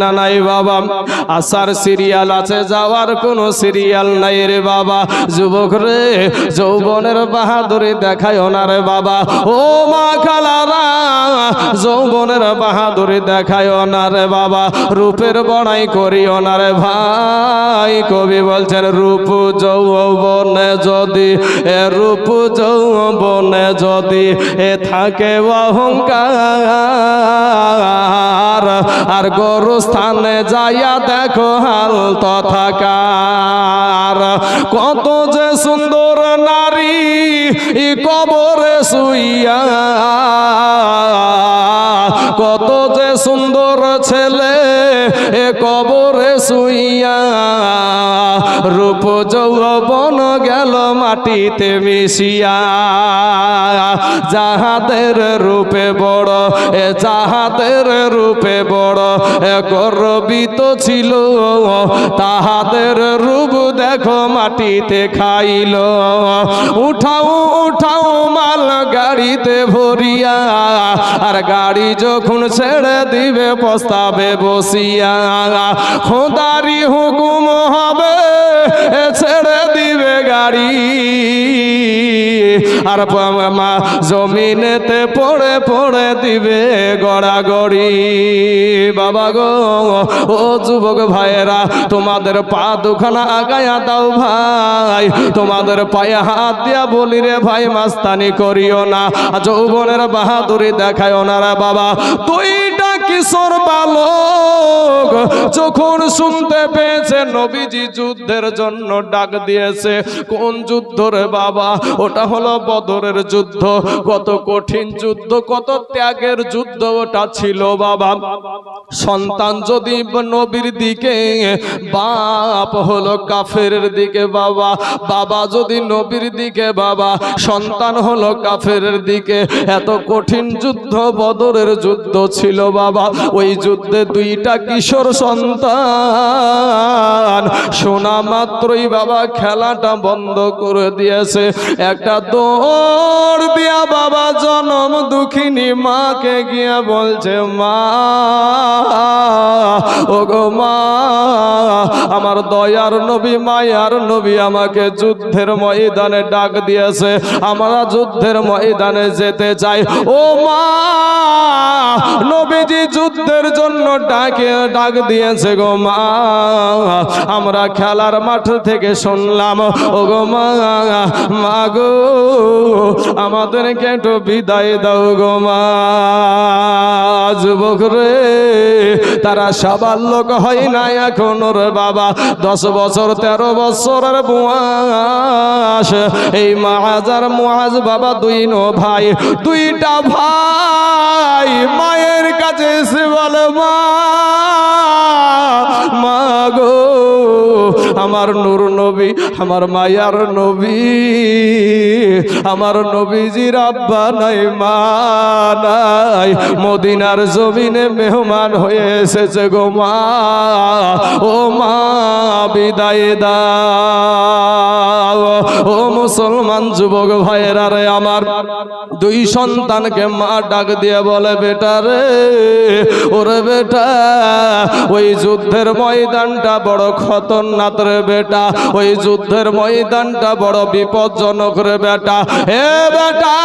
না নাই বাবা? আসার সিরিয়াল আছে, যাওয়ার কোনো সিরিয়াল নাই রে বাবা। যুবক রে, যৌবনের বাহাদুরি দেখায় না রে বাবা। ও মা খালারা, যৌবনের বাহাদুরি দেখায় না রে বাবা। রূপের বড়াই করিও না রে ভাই। কবি বলছেন, রূপ যৌবনে যদি, এ রূপ যৌবনে যদি, এ থাকে অহংকার। আর গরু স্থানে যাইয়া দেখো হাল তথাকার। কত যে সুন্দর নারী কবরে শুইয়া। কত যে সুন্দর ছেলে কবরে শুইয়া রূপ যৌবন গেল মাটিতে মিশিয়া। যাহাদের রূপে বড়, এ যাহাদের রূপে বড়, এ গর্বিত ছিল। তাহাদের রূপ দেখো মাটিতে খাইল। উঠাও উঠাও গাড়িতে ভরিয়া, আর গাড়ি যখন ছেড়ে দিবে প্রস্তাবে বসিয়া। খোদারি হুকুম হবে ছেড়ে দিবে গাড়ি। আর মা জমিনেতে পড়ে পড়ে দিবে গড়াগড়ি। বাবা গো, ও যুবক ভাইয়েরা, তোমাদের পা দুখানা আগায়া দাও ভাই। তোমাদের পায়ে হাত দিয়া বলি রে ভাই, মাস্তানি করিও না। যৌবনের বাহাদুরি দেখায় না রে বাবা। দুইটা কিশোর বালক যখন শুনতে পেয়েছে, নবীজি যুদ্ধের জন্য ডাক দিয়েছে, কোন যুদ্ধ রে বাবা? ওটা হলো বদরের যুদ্ধ। কত কঠিন যুদ্ধ, কত ত্যাগের যুদ্ধ ওটা ছিল বাবা। সন্তান যদি নবীর দিকে, বাপ হলো কাফের দিকে বাবা। বাবা যদি নবীর দিকে বাবা, সন্তান হলো কাফের দিকে। এত কঠিন যুদ্ধ, বদরের যুদ্ধ ছিল বাবা। ওই যুদ্ধে দুইটা কিশোর সন্তান। শোনা মাত্রই বাবা, খেলাটা বন্ধ করে দিয়েছে। একটা দৌড় দিয়া বাবা জনম দুঃখিনী মাকে গিয়া বলছে, মা ও গো মা, আমার দয়ার নবী, মায়ার নবী আমাকে যুদ্ধের ময়দানে ডাক দিয়েছে। আমরা যুদ্ধের ময়দানে যেতে চাই। ও মা, নবীজি যুদ্ধের জন্য ডাকে, ডাক দিয়েছে গো মা। আমরা খেলার মাঠ থেকে শুনলাম, ও গো মা মা গো, আমাদেরকে একটু বিদায় দাও গো মা। যুবক রে, তারা সবার লোক হয় না এখন রে বাবা। দশ বছর, তেরো বছরের বয়স। এই মাহাজার মহাজ বাবা দুই নো ভাই, দুইটা ভাই, মায়ের কাছে এসে বলে মা মা গো, আমার নূর নবী, আমার মায়ার নবী, আমার নবীজির আব্বা নাই, মা নাই, মদিনার জমিনে মেহমান হয়ে এসেছে গো মা। ও মা, বিদায় দাও। ও মুসলমান যুবক ভাইয়েরা রে আমার। দুই সন্তানকে মা ডাক দিয়ে বলে, বেটা রে, ওরে বেটা ওই যুদ্ধের ময়দানটা বড় খতরনাক রে বেটা। ওই যুদ্ধের ময়দানটা বড় বিপজ্জনক রে বেটা। হে বেটা,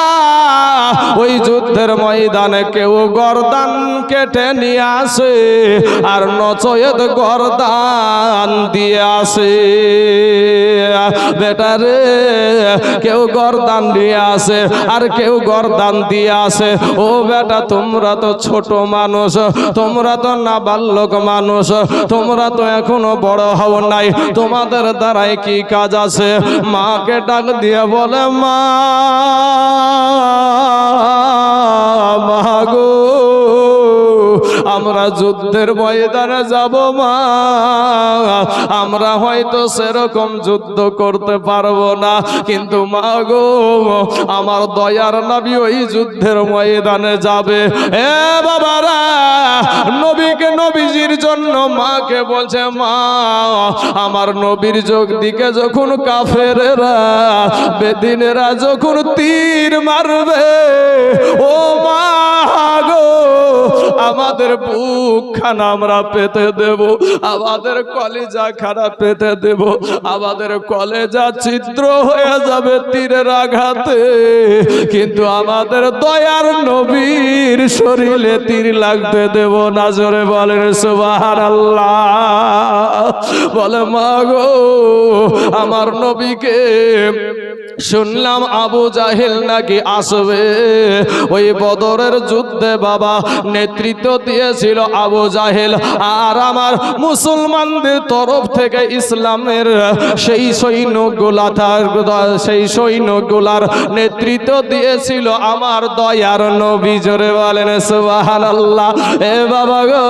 ওই যুদ্ধের ময়দানে কেউ গরদান কেটে নিয়ে আসে আর নচয়েত গরদান দিয়ে আসে। বেটা রে, কেউ গরদান দিয়ে আসে আর কেউ গরদান দিয়ে আসে। ও বেটা, তোমরা তো ছোট মানুষ, তোমরা তো না বাল্যক মানুষ তোমরা তো এখনও বড় হও নাই। তোমাদের দ্বারাই কি কাজ আছে? মাকে ডাক দিয়ে বলে, মা মা গো। আমরা যুদ্ধের ময়দানে যাব মা। আমরা হয়তো সেরকম যুদ্ধ করতে পারব না। কিন্তু মা গো, আমার দয়ার নবী ওই যুদ্ধের ময়দানে যাবে। এ বাবারা, নবীকে নবীজির জন্য মাকে বলছে, মা, আমার নবীর যোগ দিকে যখন কাফেরেরা বেদিনেরা যখন তীর মারবে, ও মা গো, আমাদের বুক খানা আমরা পেতে দেব, আমাদের কলেজা খানা পেতে দেব, আমাদের কলেজা ছিদ্র হয়ে যাবে তীরের আঘাতে। কিন্তু আমাদের দয়ার নবীর শরীরে তীর লাগতে দেব না, জোরে বলেন সুবাহান আল্লাহ বলে, মা গো, আমার নবীকে শুনলাম আবু জাহেল নাকি আসবে? ওই বদরের যুদ্ধে বাবা নেতৃত্ব দিয়েছিল আবু জাহেল। আর আমার মুসলমানদের তরফ থেকে ইসলামের সেই সৈন্যগুলা তার সেই সৈন্যগুলার নেতৃত্ব দিয়েছিল আমার দয়ার নবী। জোরে বলেন সুবাহান আল্লাহ এ বাবা গো,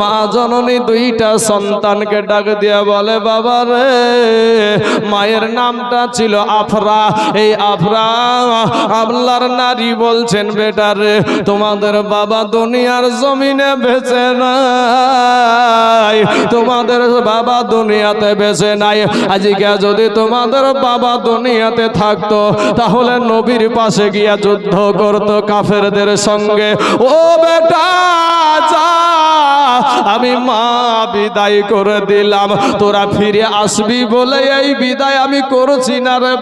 মা জননী দুইটা সন্তানকে ডাক দিয়ে বলে, বাবা রে, মায়ের নামটা ছিল আফরা, এই আফরা আমলার নারী বলছেন, বেটা রে, তোমাদের বাবা দুনিয়ার জমিনে বেঁচে নাই। তোমাদের বাবা দুনিয়াতে বেঁচে নাই। আজকে যদি তোমাদের বাবা দুনিয়াতে থাকতো, তাহলে নবীর পাশে গিয়া যুদ্ধ করতো কাফেরদের সঙ্গে। ও বেটা আমি মা বিদায় করে দিলাম। তোরা ফিরে আসবি বলে এই বিদায় আমি করছি না রে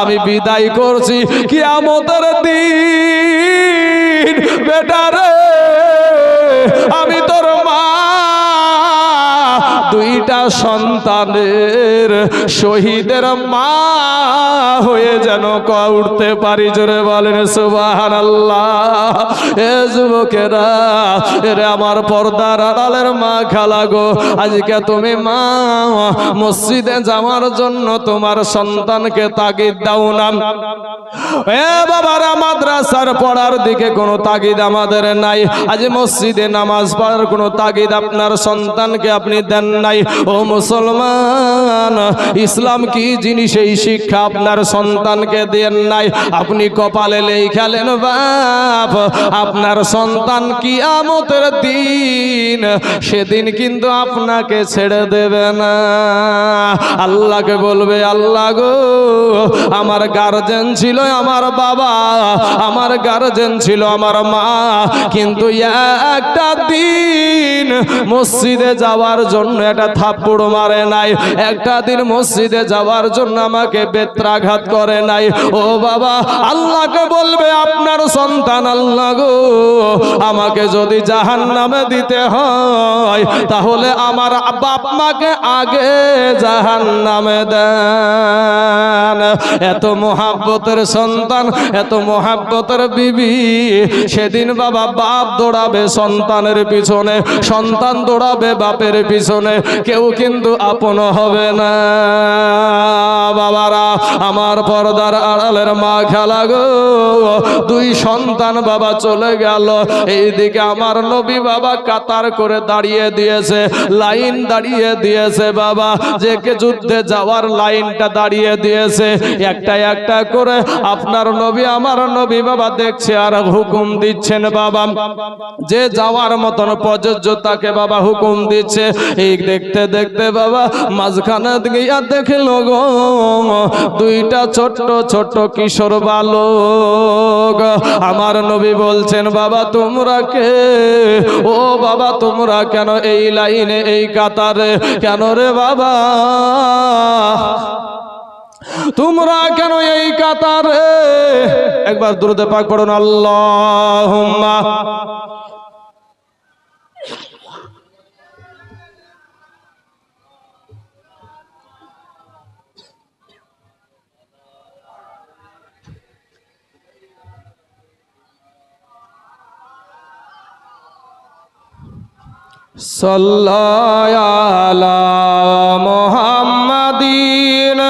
আমি বিদায় করছি কি আমাদের দিন বেটারে আমি তোর মা সন্তানের শহীদের মা হয়ে যেন ক উঠতে পারি, জোরে বলেন সুবাহান আল্লাহ এ যুবকেরা, এরে আমার পর্দার আড়ালের মা খালা গো, আজকে তুমি মা, মসজিদে যাওয়ার জন্য তোমার সন্তানকে তাগিদ দাও না। এ বাবারা, মাদ্রাসার পড়ার দিকে কোনো তাগিদ আমাদের নাই। আজ মসজিদে নামাজ পড়ার কোনো তাগিদ আপনার সন্তানকে আপনি দেন নাই। ও মুসলমান, ইসলাম কি জিনিস? এই শিক্ষা আপনার সন্তানকে দেন নাই। আপনি কপালে লেখালেন বাপ, আপনার সন্তান কি আমতের দিন, সেদিন কিন্তু আপনাকে ছেড়ে দেবে না। আল্লাহকে বলবে, আল্লাহ গো, আমার গার্জেন ছিল আমার বাবা, আমার গার্জেন ছিল আমার মা। কিন্তু একটা দিন মসজিদে যাওয়ার জন্য একটা থাপ্পড় মারে নাই। একটা দিন মসজিদে যাওয়ার জন্য আমাকে বেত্রাঘাত করে নাই। ও বাবা, আল্লাহকে বলবে আপনার সন্তান আল্লাহ গো, আমাকে যদি জাহান নামে দিতে হয়, তাহলে আমার বাপ মাকে আগে জাহান নামে দেন। এত মোহাব্বতের সন্তান, এত মোহাব্বতের বিবি, সেদিন বাবা বাপ দৌড়াবে সন্তানের পিছনে, সন্তান দৌড়াবে বাপের পিছনে। কেউ কিন্তু আপন হবে না। বাবারা, আমার পর্দার আড়ালের মা খেলা গো। দুই সন্তান বাবা চলে গেল। এইদিকে আমার নবী বাবা কাতার করে দাঁড়িয়ে দিয়েছে, লাইন দাঁড়িয়ে দিয়েছে বাবা। যে কে যুদ্ধে যাওয়ার লাইনটা দাঁড়িয়ে দিয়েছে, একটা একটা করে আপনার নবী, আমার নবী বাবা দেখছে আর হুকুম দিচ্ছেন বাবা। যে যাওয়ার মতন প্রযোজ্য তাকে বাবা হুকুম দিচ্ছে। এই দেখতে দেখতে দেখতে বাবা, মাঝখানে গিয়া দেখল গো, দুইটা ছোট্ট ছোট্ট কিশোর বালক। আমার নবী বলছেন, বাবা, তোমরা কে? ও বাবা, তোমরা কেন এই লাইনে, এই কাতারে? কেন রে বাবা? তোমরা কেন এই কাতারে? একবার দূরতে পাক পড়ুন আল্লাহ সাল্লাল্লাহু মুহাম্মাদিন।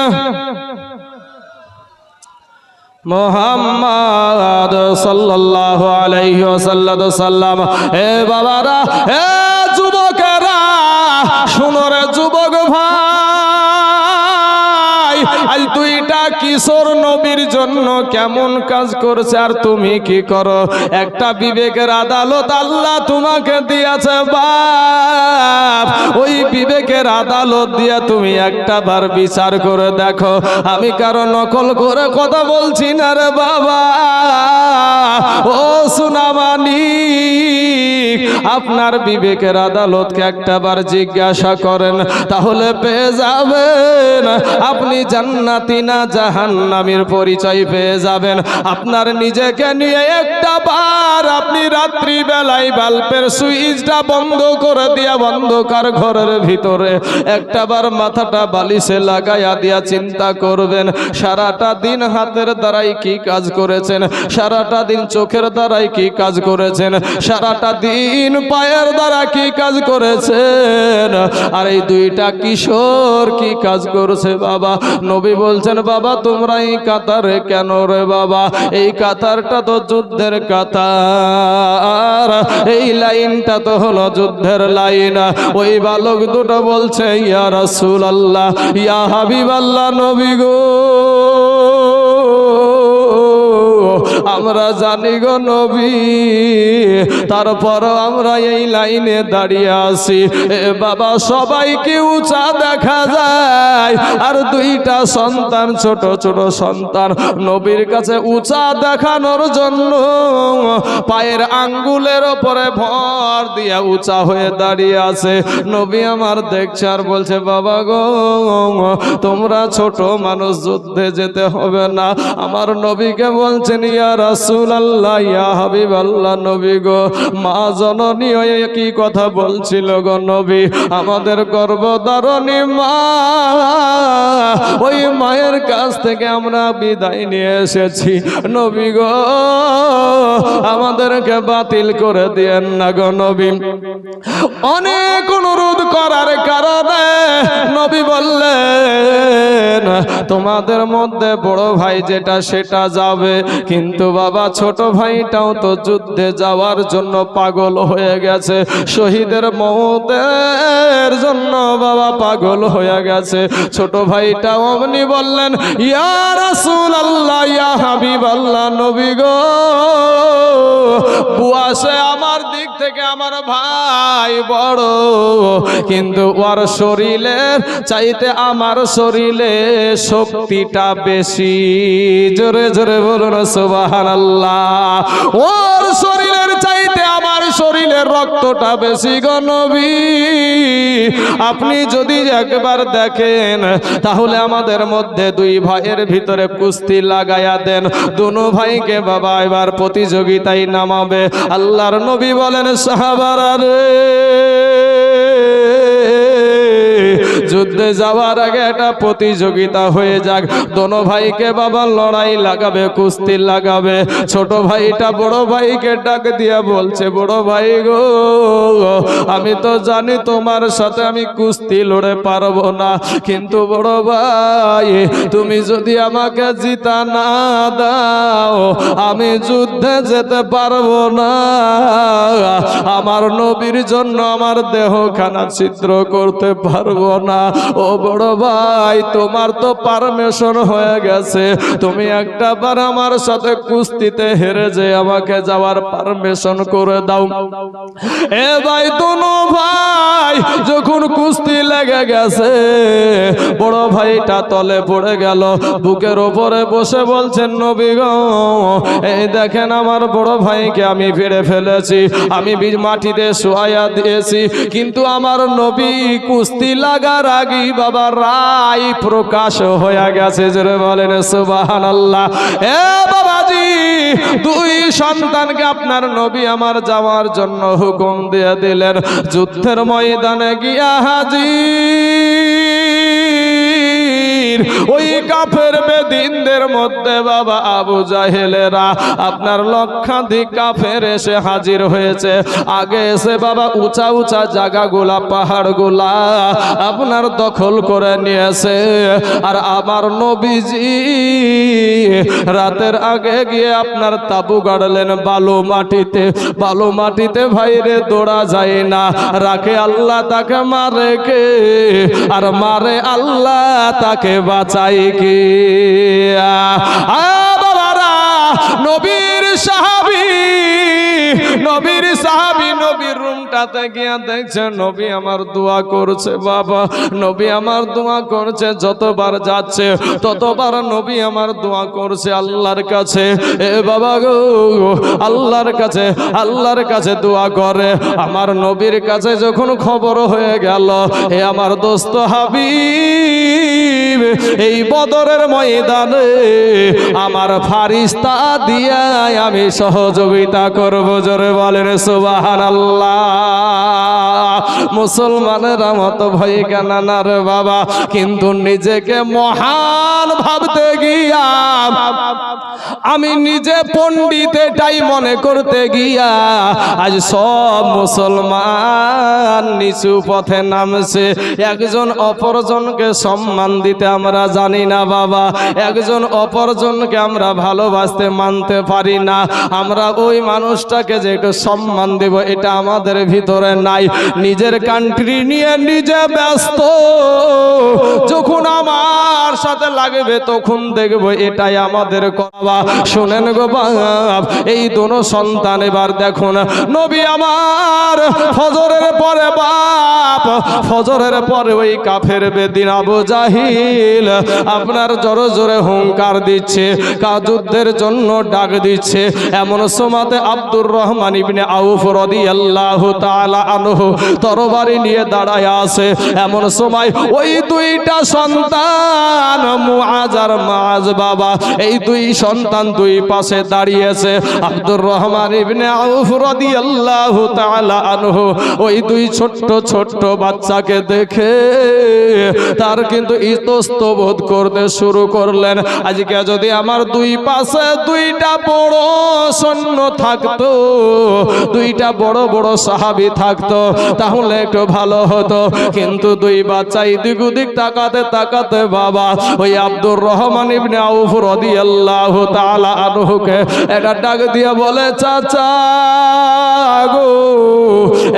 মোহাম্মদ সাল্লাল্লাহু আলাইহি ওয়াসাল্লাম হে বাবারা হে যুবকেরা, শুনো রে যুবক ভাই, আজ দুইটা কিশোর নবীর জন্য কেমন কাজ করছে আর তুমি কি করো? একটা বিবেকের আদালত আল্লাহ তোমাকে দিয়েছে, বাপ। ওই বিবেকের আদালত দিয়ে তুমি একটা বার বিচার করে দেখো। আমি কারও নকল করে কথা বলছি না রে বাবা। ও সুনামানি আপনার বিবেকের আদালতকে একটা বার জিজ্ঞাসা করেন, তাহলে পেয়ে যাবেন। আপনি জান্নাতি না জাহান্নামীর পরিচয় পেয়ে যাবেন। আপনার নিজেকে নিয়ে একটা বার আপনি রাত্রি বেলায় বাল্বের সুইচটা বন্ধ করে দিয়া বন্ধকার ঘরের ভিতরে একটা বার মাথাটা বালিশে লাগাইয়া দিয়া চিন্তা করবেন, সারাটা দিন হাতের দ্বারাই কি কাজ করেছেন, সারাটা দিন চোখের দ্বারাই কি কাজ করেছেন, সারাটা দিন পায়ের দ্বারা কি কাজ করেছেন, আর এই দুইটা কিশোর কি কাজ করছে বাবা? নবী বলছেন, বাবা, তোমরা কাতারে কেন রে বাবা? এই কাতারটা তো যুদ্ধের কাতার। এই লাইনটা তো হলো যুদ্ধের লাইন। ওই বালক দুটো বলছে, ইয়া রাসূলুল্লাহ, ইয়া হাবিব আল্লাহ নবী গো। আমরা জানি গো নবী। তারপর আমরা এই লাইনে দাঁড়িয়ে আছি। বাবা, সবাইকে উঁচা দেখা যায়। আর দুইটা সন্তান, ছোট ছোট সন্তান। নবীর কাছে উঁচা দেখানোর জন্য পায়ের আঙ্গুলের ওপরে ভর দিয়া উঁচা হয়ে দাঁড়িয়ে আছে। নবী আমার দেখছে আর বলছে, বাবা গো, তোমরা ছোট মানুষ, যুদ্ধে যেতে হবে না। আমার নবীকে বলছেন ইয়া রাসূল আল্লাহ ইয়া হাবিব আল্লাহ নবী গো। মা জননী হয়ে কি কথা বলছিল গো নবী? আমাদের গর্ভধারণী মা, ওই মায়ের কাছ থেকে আমরা বিদায় নিয়ে এসেছি। নবী গো, আমাদেরকে বাতিল করে দিয়েন না গো নবী। অনেক অনুরোধ করার কারণে নবী বললেন, তোমাদের মধ্যে বড় ভাই যেটা, সেটা যাবে। কিন্তু বাবা, ছোট ভাইটাও তো যুদ্ধে যাওয়ার জন্য পাগল হয়ে গেছে। শহীদের মৌতের জন্য বাবা পাগল হয়ে গেছে। ছোট ভাইটাও অমনি বললেন, ইয়া আসুন আল্লাহ ইয়া হাবিব আল্লাহ নবী গো বুয়াসে আমার দিক থেকে আমার ভাই বড়, কিন্তু ওর শরীরের চাইতে আমার শরীরে শক্তিটা বেশি। জোরে জোরে বলুন সুবাহ আল্লাহ ওর আমার শরীরের রক্তটা বেশি গনবী আপনি যদি একবার দেখেন, তাহলে আমাদের মধ্যে দুই ভাইয়ের ভিতরে কুস্তি লাগাইয়া দেন। দুনো ভাইকে বাবা এবার প্রতিযোগিতায় নামাবে। আল্লাহর নবী বলেন, সাহাবার রে। যুদ্ধে যাওয়ার আগে একটা প্রতিযোগিতা হয়ে যাক। দোনো ভাইকে বাবা লড়াই লাগাবে, কুস্তি লাগাবে। ছোট ভাইটা বড় ভাইকে ডাক দিয়া বলছে, বড় ভাই গো, আমি তো জানি তোমার সাথে আমি কুস্তি লড়ে পারব না। কিন্তু বড় ভাই, তুমি যদি আমাকে জিতা না দাও, আমি যুদ্ধে যেতে পারব না। আমার নবীর জন্য আমার দেহখানা ছিদ্র করতে পারব না। ও বড় ভাই, তোমার তো পারমিশন হয়ে গেছে। তুমি একটা বার আমার সাথে কুস্তিতে হেরে যে আমাকে যাওয়ার পারমিশন করে দাও। এ ভাই, দুনো ভাই, যখন কুস্তি লেগে গেছে, বড় ভাইটা তলে পড়ে গেল। বুকের ওপরে বসে বলছেন, নবী গো, এই দেখেন আমার বড় ভাইকে আমি ফিরে ফেলেছি। আমি বীজ মাটিতে শোয়া দিয়েছি, কিন্তু আমার নবী কুস্তি লাগার আগেই বাবা রায় প্রকাশ হয়ে গেছে। জোরে বলেন সুবাহান আল্লাহ এ বাবাজি, দুই সন্তানকে আপনার নবী আমার যাওয়ার জন্য হুকুম দিয়ে দিলেন। যুদ্ধের ময়দানে গিয়া হাজির। ওই কাফের বেদিনদের মধ্যে বাবা আবু জাহেলেরা আপনার লক্ষাধিক কাফের এসে হাজির হয়েছে। আগে এসে বাবা উঁচা উঁচা জায়গাগুলা, পাহাড়গুলা আপনার দখল করে নিয়েছে। আর আমার নবীজি রাতের আগে গিয়ে আপনার তাবু গাড়লেন, বালু মাটিতে। বালু মাটিতে ভাইরে দৌড়া যায় না, রাখে আল্লাহ তাকে মারে কে? আর মারে আল্লাহ তাকে বাঁচাই কে? বাবারা নবীর সাহাবি নবীর সাহাবি নবীর রুম গিয়া দেখছে, নবী আমার দোয়া করছে, বাবা। নবী আমার দোয়া করছে, যতবার যাচ্ছে, ততবার নবী আমার দোয়া করছে আল্লাহর কাছে। এ বাবা গো, আল্লাহর কাছে আল্লাহর কাছে দোয়া করে। আমার নবীর কাছে যখন খবর হয়ে গেল, এ আমার দোস্ত হাবিব, এই বদরের ময়দানে আমার ফারিস্তা দিয়া আমি সহযোগিতা করব। জোরে বলেন সুবাহান মুসলমানেরা মতো ভয় কেন না রে বাবা? কিন্তু নিজেকে মহান ভাবতে গিয়া, আমি নিজে পণ্ডিত এটাই মনে করতে গিয়া, আজ সব মুসলমান নিচু পথে নামছে। একজন অপরজনকে সম্মান দিতে আমরা জানি না বাবা। একজন অপরজনকে আমরা ভালোবাসতে মানতে পারি না। আমরা ওই মানুষটাকে যে একটু সম্মান দেব, এটা আমাদের ভিতরে নাই। নিজের কান্ট্রি নিয়ে নিজে ব্যস্ত। সাথে লাগবে তখন দেখব এটাই আমাদের করা শোনেন গো বাপ, এই দোনো সন্তান এবার দেখুন নবী আমার ফজরের পরে বাপ, ফজরের পরে ওই কাফের বেদিন আবু জাহিল আপনার জোরে জোরে হুঙ্কার দিচ্ছে কা যুদ্ধের জন্য ডাক দিচ্ছে। এমন সময়তে আব্দুর রহমান ইবনে আউফ রাদিয়াল্লাহু তাআলা আনহু তরবারি নিয়ে দাঁড়ায় আছে। এমন সময় ওই দুইটা সন্তান মুআজ বাবা। এই দুই সন্তান দুই পাশে দাঁড়িয়েছে। আব্দুর রহমান ইবনে আউফ রাদিয়াল্লাহু তাআলা ওই দুই ছোট্ট ছোট্ট বাচ্চাকে দেখে তার কিন্তু ইতস্ত করতে শুরু করলেন। আজকে যদি আমার দুই পাশে দুইটা বড় সৈন্য থাকতো, দুইটা বড় বড় সাহাবি থাকতো, তাহলে একটু ভালো হতো। কিন্তু দুই বাচ্চা এদিক ওদিক তাকাতে তাকাতে বাবা ওই আব্দুর রহমান ইবনে আউফ রাদিয়াল্লাহু তাআলা আনহুকে এটা ডাক দিয়ে বলে, চাচা গো,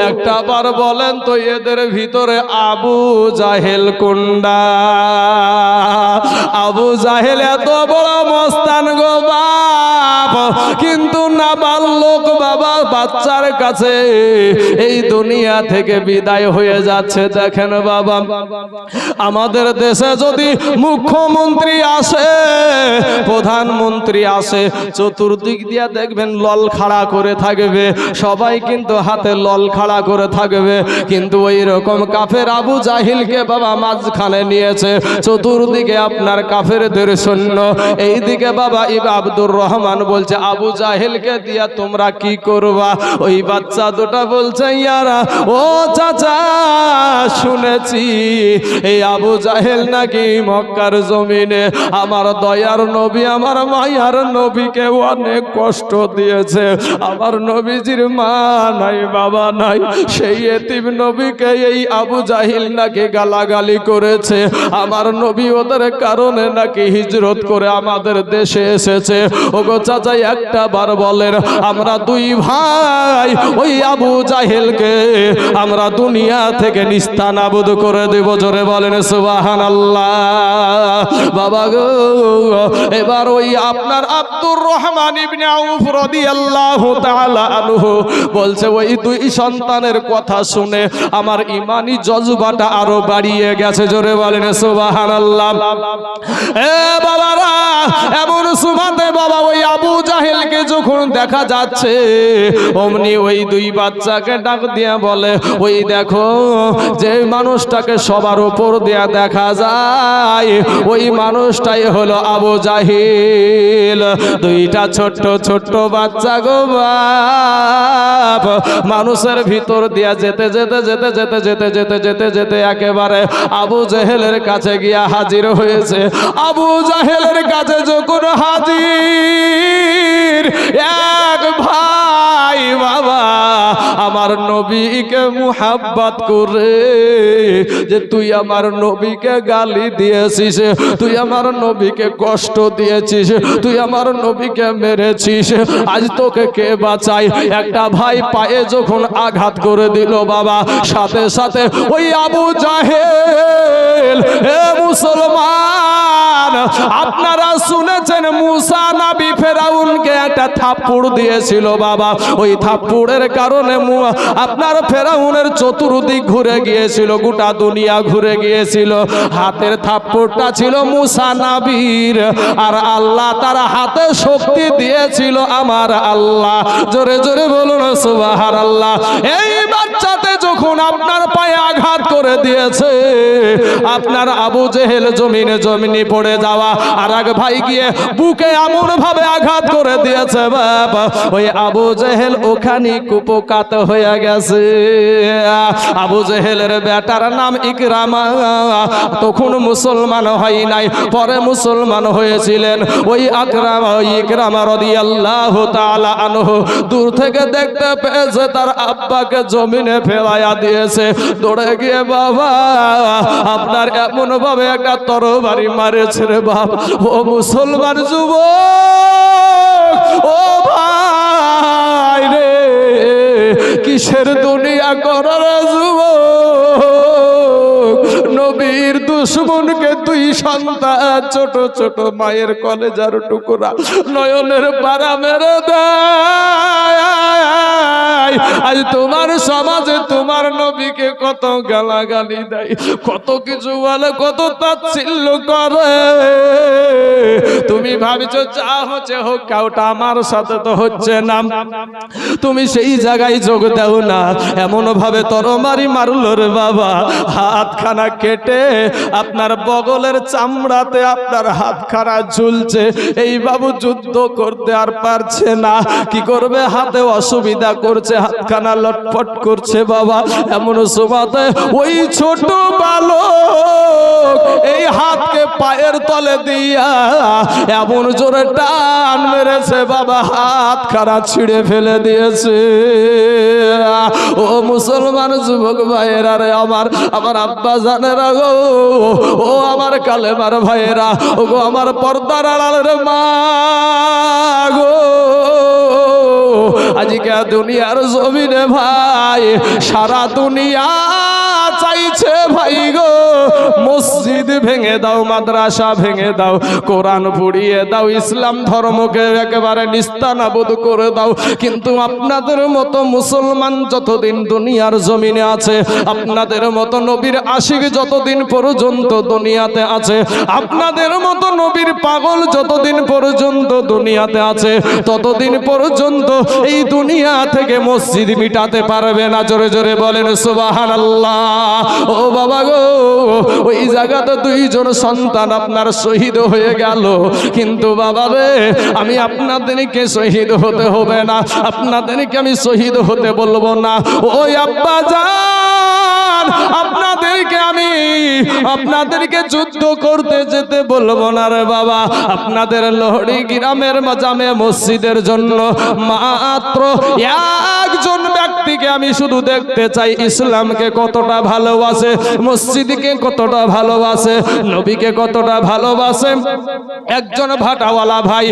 একটা বার বলেন তো এদের ভিতরে আবু জাহেল কুন্ডা আবু জাহেল এত বড় মস্তান গো, বাপ। কিন্তু না লোক বাবা, বাচ্চার কাছে এই দুনিয়া থেকে বিদায় হয়ে যাচ্ছে। দেখেন বাবা, আমাদের দেশে যদি মুখ্যমন্ত্রী আসে, প্রধানমন্ত্রী আসে, চতুর্দিক দিয়া দেখবেন লল খাড়া করে থাকবে। সবাই কিন্তু হাতে লল খাড়া করে থাকবে। কিন্তু ওই রকম কাফের আবু জাহিলকে বাবা মাঝখানে নিয়েছে। চতুর্দিকে আপনার কাফেরদের সৈন্য। এইদিকে বাবা ইব আব্দুর রহমান বলছে আবু জাহিলকে দিয়া তোমরা কি করবা? ওই বাচ্চা দুটা বলছে ইয়ারা ও চাচা শুনেছি এই আবু জাহেল নাকি মক্কার জমিনে আমার দয়ার নবী আমার মায়ার নবীকে অনেক কষ্ট দিয়েছে। আমার নবীজির মা নাই বাবা নাই সেই এতিম নবীকে এই আবু জাহিল নাকি গালাগালি করেছে। আমার নবী ওদের কারণে নাকি হিজরত করে আমাদের দেশে এসেছে। ওগো চাচা একটা বার বলেন, আমরা দুই ভাই ওই আবু জাহেলকে আমরা দুনিয়া থেকে নিস্তানাবুদ করে দেব। জোরে বলেন সুবাহান আল্লাহ বাবা গো, এবার ওই আপনার আব্দুর রহমান ইবনে আউফ রাদিয়াল্লাহু তাআলা আনহু বলছে, ওই দুই সন্তানের কথা শুনে আমার ইমানি জজবাটা আরও বাড়িয়ে গেছে। জোরে বলেন, সুবহানাল্লাহ। এ বাবারা, এমন সুমাতে বাবা ওই আবু যখন দেখা যাচ্ছে, অমনি ওই দুই বাচ্চাকে ডাক দিয়া বলে, ওই দেখো, যে মানুষটাকে সবার উপর দিয়া দেখা যায়, ওই মানুষটাই হলো আবু জাহিল। দুইটা ছোট্ট ছোট্ট বাচ্চা গো বাপ। মানুষের ভিতর দিয়া যেতে যেতে যেতে যেতে যেতে যেতে যেতে যেতে একেবারে আবু জাহেলের কাছে গিয়া হাজির হয়েছে। আবু জাহেলের কাছে যখন হাজির এক ভাই বাবা, আমার নবীকে মুহাব্বত করে যে তুই আমার নবীকে গালি দিয়েছিস, তুই আমার নবীকে কষ্ট দিয়েছিস, তুই আমার নবীকে মেরেছিস, আজ তোকে কে বাঁচাই একটা ভাই পায়ে যখন আঘাত করে দিল বাবা, সাথে সাথে ওই আবু জাহেল জেহেল হে মুসলমান, আপনারা শুনেছেন মুসা নাবি ফেরাউনকে একটা থাপ্পড় দিয়েছিল বাবা। ওই থাপ্পড়ের কারণে আপনার ফেরাউনের চতুর্দিক ঘুরে গিয়েছিল, গোটা দুনিয়া ঘুরে গিয়েছিল। হাতের থাপ্পড়টা ছিল মুসা নাবির, আর আল্লাহ তার হাতে শক্তি দিয়েছিল আমার আল্লাহ। জোরে জোরে বলুন সুবাহার আল্লাহ এই বাচ্চাতে যখন আপনার পায়ে আঘাত করে দিয়েছে, আপনার আবু জেহেল জমিনে জমিনে পড়ে যাওয়া আর এক ভাই গিয়ে বুকে এমন ভাবে আঘাত করে দিয়েছে বাবা ওই আবু জেহেল ওখানে কুপকাত হয়ে গেছে। আবু জেহেলের বেটার নাম ইকরামা। তখন মুসলমান হয় নাই, পরে মুসলমান হয়েছিলেন। ওই আকরাম, ওই ইকরামা রাদিয়াল্লাহু তাআলা আনহু দূর থেকে দেখতে পেয়েছে, তার আব্বাকে জমিনে ফেলাইয়া দিয়েছে। দৌড়ে গিয়ে বাবা, আপনার এমন ভাবে একটা তরবারি মারেছে রে বাপ। ও মুসলমান যুব ও ভাই রে, কিসের দুনিয়া করার যুবক? নবীর দুশ্মনকে তুই সন্তান, ছোট ছোট মায়ের কলেজার টুকরা নয়নের পাড়া মেরে দেয়। আজ তোমার সমাজে তোমার নবীকে কত গালাগালি দেয়, কত কিছু বলে, কত তাচ্ছিল্য করে। তুমি ভাবিছো, যা হচ্ছে হোক, কাউটা আমার সাথে তো হচ্ছে না। তুমি সেই জায়গায় যোগ দাও না এমন ভাবে তরমারি মারলো রে বাবা, হাতখানা কেটে আপনার বগলের চামড়াতে আপনার হাতখানা ঝুলছে। এই বাবু যুদ্ধ করতে আর পারছে না। কি করবে? হাতে অসুবিধা করছে, হাতখানা লটপট করছে বাবা। এমন সোমাতে ওই ছোট বালক এই হাতকে পায়ের তলে দিয়া এমন জোরে টান মেরেছে বাবা। হাত খারা ছিঁড়ে ফেলে দিয়েছে। ও মুসলমান যুবক ভাইয়েরা রে আমার আমার আব্বা জানেরা গো। ও আমার কালেমার ভাইয়েরা, ও গো আমার পর্দার আড়ালের মা গো। আজকে দুনিয়ার জমিনে ভাই, সারা দুনিয়া চাইছে ভাই গো। মসজিদ ভেঙে দাও, মাদ্রাসা ভেঙে দাও, কোরআন পুড়িয়ে দাও, ইসলাম ধর্মকে একেবারে নিস্তানাবোধ করে দাও। কিন্তু আপনাদের মতো মুসলমান যতদিন দুনিয়ার জমিনে আছে, আপনাদের মতো নবীর আশিক যতদিন পর্যন্ত দুনিয়াতে আছে, আপনাদের মতো নবীর পাগল যতদিন পর্যন্ত দুনিয়াতে আছে, ততদিন পর্যন্ত এই দুনিয়া থেকে মসজিদ মিটাতে পারবে না। জোরে জোরে বলেন সুবাহান ও বাবা গো, ওই জায়গাতে দুইজন সন্তান আপনার শহীদ হয়ে গেল। কিন্তু বাবা রে আমি আপনাদেরকে শহীদ হতে হবে না, আপনাদেরকে আমি শহীদ হতে বলব না। ওই আব্বা যান আপনাদেরকে আমি, আপনাদেরকে যুদ্ধ করতে যেতে বলব না রে বাবা। আপনাদের লোহড়ি গ্রামের মাজামে মসজিদের জন্য মাত্র একজন ব্যক্তিকে আমি শুধু দেখতে চাই, ইসলামকে কতটা ভালোবাসে, মসজিদকে কতটা ভালোবাসে, নবীকে কতটা ভালোবাসে। একজন ভাটাওয়ালা ভাই,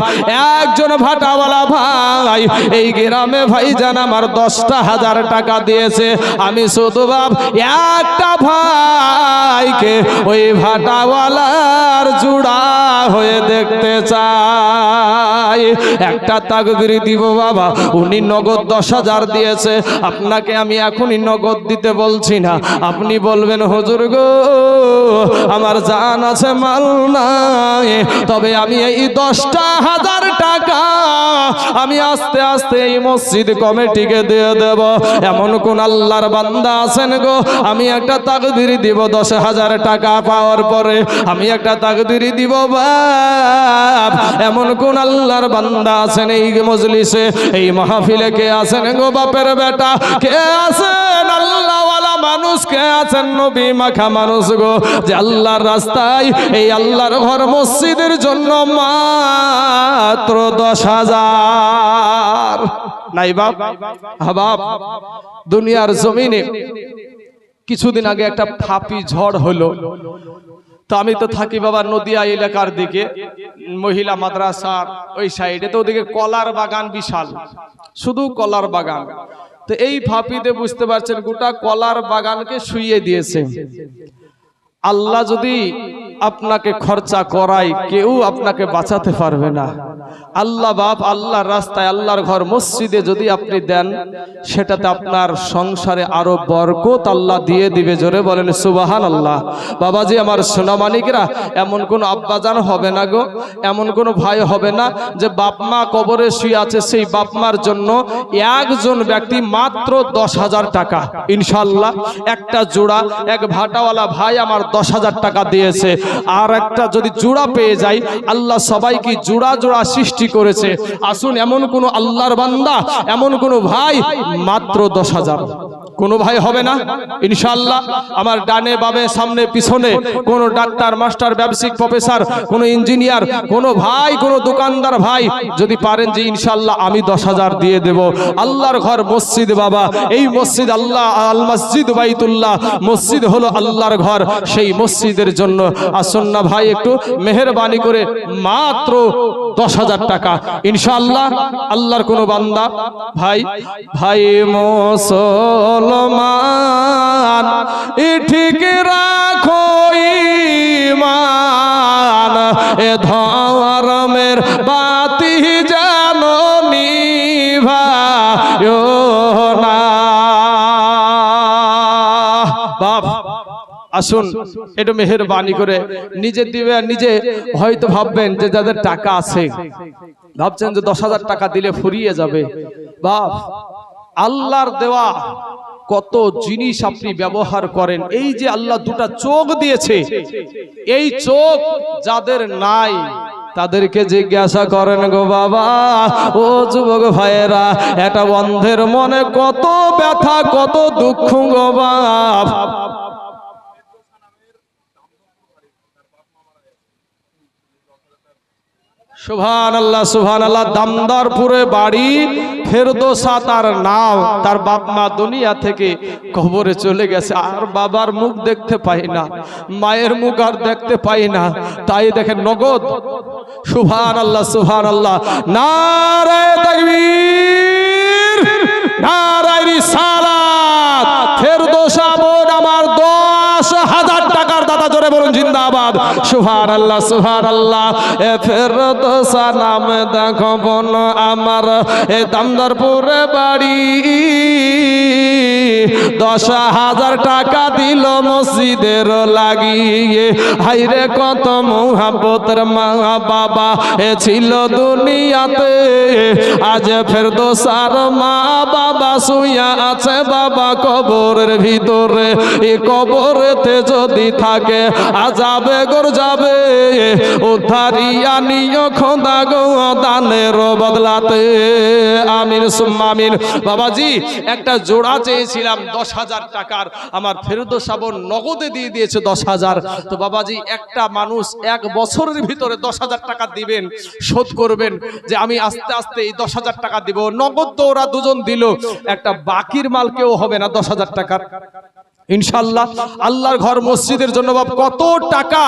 একজন ভাটাওয়ালা ভাই, এই গ্রামে ভাই জান আমার দশটা হাজার টাকা দিয়েছে। আমি শুধু ভাব একটা ভাইকে ওই ভাটাওয়ালার জুড়া হয়ে দেখতে চাই। একটা তাকবির দিব বাবা, উনি নগদ দশ হাজার দিয়েছে। আপনাকে আমি এখনই নগদ দিতে বলছি না। আপনি বলবেন, হুজুর গো, আমার জান আছে, মাল নাই। তবে আমি এই দশটা হাজার টাকা আমি আস্তে আস্তে এই মসজিদ কমিটিকে দিয়ে দেব। এমন কোন আল্লাহর বান্দা আছেন গো? আমি একটা তাকদিরি দিব দশ হাজার টাকা পাওয়ার পরে। আমি একটা তাকদিরি দিব বাপ। এমন কোন আল্লাহর বান্দা আছেন এই মজলিসে? এই মাহফিলে কে আছেন গো বাপের বেটা? কে আছেন আল্লাহওয়ালা মানুষ? কে আছেন নবী মাখা মানুষ গো, যে আল্লাহর রাস্তায় এই আল্লাহর ঘর মসজিদের জন্য মাত্র দশ হাজার। নাই বাপ? হা বাপ, দুনিয়ার জমিনে কিছুদিন আগে একটা ফাপি ঝড় হলো। তো আমি তো থাকি বাবা নদিয়া এলাকার দিকে, মহিলা মাদ্রাসার ওই সাইডে তো ওদিকে কলার বাগান বিশাল। শুধু কলার বাগান। তো এই ফাঁপিতে বুঝতে পারছেন গোটা কলার বাগানকে শুইয়ে দিয়েছে। আল্লাহ যদি আপনাকে খরচা করায় কেউ আপনাকে বাঁচাতে পারবে না। আল্লাহ বাপ, আল্লাহর রাস্তায়, আল্লাহর ঘর, মসজিদে যদি আপনি দেন, সেটাতে আপনার সংসারে আরও বরকত আল্লাহ দিয়ে দিবে। জোরে বলেন সুবাহান আল্লাহ বাবাজি, আমার সোনামানিকরা, এমন কোন আব্বাজান হবে না গো, এমন কোন ভাই হবে না যে বাপ মা কবরে শুয়ে আছে, সেই বাপ মার জন্য একজন ব্যক্তি মাত্র দশ হাজার টাকা। ইনশাল্লাহ একটা জোড়া, এক ভাটাওয়ালা ভাই আমার দশ হাজার টাকা দিয়েছে। আর একটা যদি জোড়া পেয়ে যাই, আল্লাহ সবাইকে জোড়া জোড়া সৃষ্টি করেছে। আসুন, এমন কোন আল্লাহর বান্দা, এমন কোন ভাই, মাত্র দশ হাজার। কোনো ভাই হবে না ইনশাল্লাহ আমার ডানে বাবে সামনে, পিছনে কোনো ডাক্তার, মাস্টার, ব্যবসায়িক প্রফেসর, কোনো ইঞ্জিনিয়ার, কোনো ভাই, কোনো দোকানদার ভাই যদি পারেন যে ইনশাল্লাহ আমি দশ হাজার দিয়ে দেব। আল্লাহর ঘর মসজিদ, বাবা। এই মসজিদ আল্লাহ আল মসজিদ বাইতুল্লাহ। মসজিদ হলো আল্লাহর ঘর। সেই মসজিদের জন্য আসুন না ভাই, একটু মেহরবানি করে মাত্র দশ হাজার টাকা। ইনশাআল্লাহ আল্লাহর কোনো বান্দা, ভাই ভাই মুসলমান ঠিক রাখো ইমান, এ ধর্মের আসুন, একটু মেহরবানি করে নিজে দিবে নিজে হয়তো ভাববেন যে যাদের টাকা আছে। ভাবছেন যে দশ হাজার টাকা দিলে ফুরিয়ে যাবে। বাপ, আল্লাহর দেওয়া কত জিনিস আপনি ব্যবহার করেন। এই যে আল্লাহ দুটা চোখ দিয়েছে, এই চোখ যাদের নাই, তাদেরকে জিজ্ঞাসা করেন, গো বাবা, ও যুবক ভাইয়েরা, এটা বন্ধের মনে কত ব্যথা, কত দুঃখ, গো বাপ? সুভান আল্লাহ সুভান আল্লাহ দামদারপুরে বাড়ি, ফেরদোসা তার নাম, তার বাপ মা দুনিয়া থেকে কবরে চলে গেছে। আর বাবার মুখ দেখতে পাই না, মায়ের মুখ আর দেখতে পাই না। তাই দেখেন নগদ। সুভান আল্লাহ সুভান আল্লাহ নারায় নারায় জিন্দাবাদ সুহার আল্লাহ সুহার আল্লাহ এ ফেরত সালাম দেখো বোন আমার। এ দামদারপুরে বাড়ি। দশ হাজার টাকা দিল মসজিদের লাগিয়ে। হাইরে কত মোহাবতের মা বাবা, এ ছিল দুনিয়াতে। আজ ফেরদোসার মা বাবা শুইয়া আছে বাবা কবরের ভিতরে। এ কবরেতে যদি থাকে আজাবে গোর যাবে। উদ্ধারিয়া নিয় খোদা গো দানের বদলাতে। আমিন সুম্মা আমিন। বাবাজি, একটা জোড়া চেয়েছিলাম। দশ হাজার টাকার। আমার ফেরুদ সাবন নগদে দিয়ে দিয়েছে দশ হাজার। তো বাবাজি, একটা মানুষ এক বছরের ভিতরে দশ হাজার টাকা দিবেন, শোধ করবেন যে আমি আস্তে আস্তে এই দশ হাজার টাকা দিব। নগদ তো ওরা দুজন দিল। একটা বাকির মাল কেউ হবে না দশ হাজার টাকার। ইনশাল্লাহ আল্লাহর ঘর মসজিদের জন্য বাপ, কত টাকা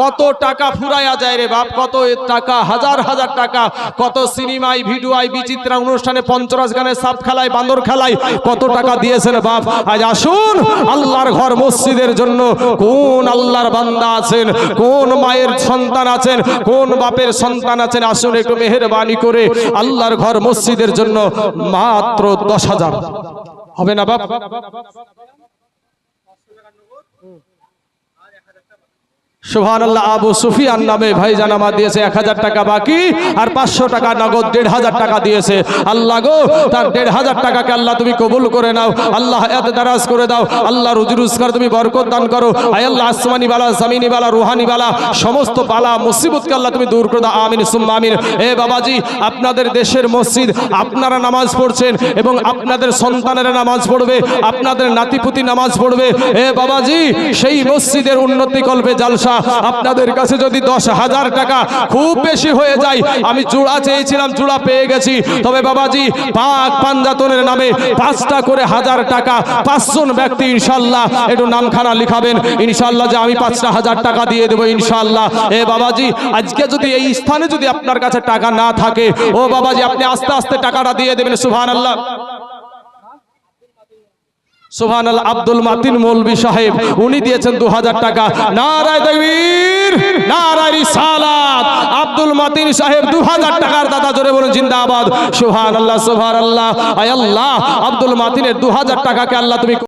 কত টাকা ফুরাইয়া যায় রে বাপ, কত টাকা, হাজার হাজার টাকা, কত সিনেমায়, ভিডিওয়, বিচিত্রা অনুষ্ঠানে, পঞ্চরাজ গানে সাপ খেলায়, বান্দর খেলায়, কত টাকা দিয়েছেন বাপ। আজ আসুন, আল্লাহর ঘর মসজিদের জন্য কোন আল্লাহর বান্দা আছেন, কোন মায়ের সন্তান আছেন, কোন বাপের সন্তান আছেন, আসুন একটু মেহরবানি করে আল্লাহর ঘর মসজিদের জন্য মাত্র দশ হাজার। হবে না বাপ? সুহান আল্লাহ আবু আল্লাহ তুমি সমস্ত মুসিবতকে আল্লাহ তুমি দূর করে দাও। আমিন এ বাবাজি, আপনাদের দেশের মসজিদ, আপনারা নামাজ পড়ছেন এবং আপনাদের সন্তানেরা নামাজ পড়বে, আপনাদের নাতিপুতি নামাজ পড়বে। এ বাবাজি, সেই মসজিদের উন্নতি কল্পে জালসা আপনাদের কাছে যদি দশ হাজার টাকা খুব বেশি হয়ে যায়, আমি জোড়া চেয়েছিলাম, জোড়া পেয়ে গেছি। তবে বাবাজি, পাক পাঞ্জাতনের নামে পাঁচটা করে হাজার টাকা, পাঁচজন ব্যক্তি ইনশাল্লাহ একটু নামখানা লিখাবেন। ইনশাল্লাহ যে আমি পাঁচটা হাজার টাকা দিয়ে দেবো ইনশাল্লাহ। এ বাবাজি, আজকে যদি এই স্থানে যদি আপনার কাছে টাকা না থাকে, ও বাবাজি, আপনি আস্তে আস্তে টাকাটা দিয়ে দেবেন সুহান আল্লাহ সোহান আল আব্দুল মাতিন মৌলবি সাহেব, উনি দিয়েছেন দু হাজার টাকা। নারায় দেবীর নারায় সালাত আব্দুল মাতিন সাহেব দু হাজার টাকার দাদা, জোরে বলুন, জিন্দাবাদ। সোহান আল্লাহ সোহান আল্লাহ আয় আল্লাহ, আব্দুল মাতিনের দু হাজার টাকাকে আল্লাহ তুমি